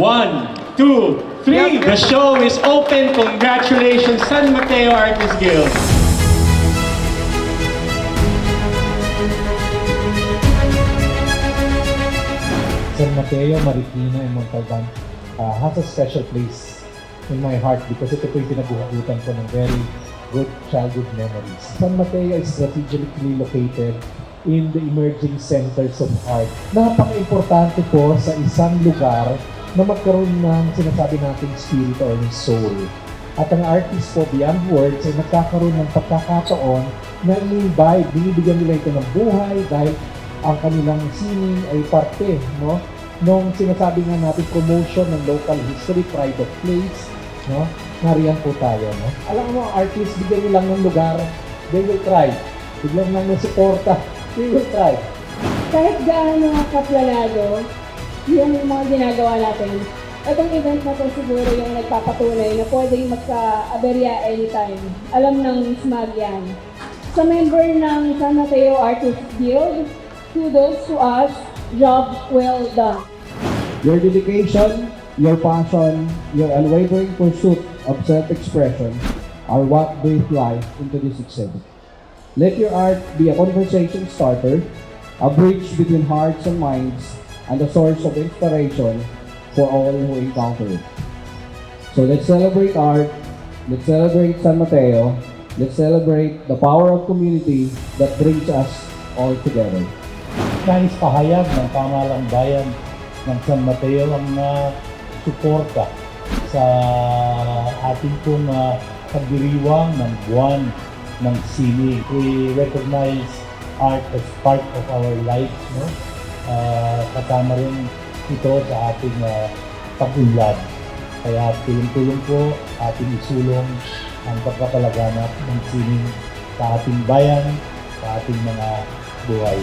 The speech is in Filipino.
One, two, three. The show is open. Congratulations, San Mateo Artists Guild. San Mateo, Marikina, and Montalban uh, has a special place in my heart because ito po yung pinabuhagutan ko ng very good childhood memories. San Mateo is strategically located in the emerging centers of art. Napaka-importante po sa isang lugar na magkaroon ng sinasabi nating spirit or soul. At ang artist po, beyond words, ay nagkakaroon ng pagkakataon na i-imbibe, binibigyan nila ito ng buhay dahil ang kanilang sining ay parte, no? Nung sinasabi nga natin promotion ng local history, pride of place, no? Nariyan po tayo, no? Alam mo, artist, bigyan lang ng lugar, they will try. Bigyan lang ng suporta, they will try. kahit gaano kaplanado yung mga ginagawa natin, itong event na to siguro yung nagpapatunay na pwedeng magka-aberya anytime. Alam ng SMAG yan. Sa member ng San Mateo Artists Guild, kudos to us, job well done. Your dedication, your passion, your unwavering pursuit of self-expression are what breathe life into this exhibit. Let your art be a conversation starter, a bridge between hearts and minds, and a source of inspiration for all who encounter it. So let's celebrate art, let's celebrate San Mateo, let's celebrate the power of community that brings us all together. nais pahayag ng pamahalang bayan ng San Mateo ang uh, suporta sa ating pong uh, pagdiriwang ng buwan ng sini. We recognize art as part of our lives, no? Ah, kasama rin ito sa ating uh, pag-unlad. Kaya tulong-tulong po ating isulong ang pagkapalaganap ng sining sa ating bayan, sa ating mga buhay.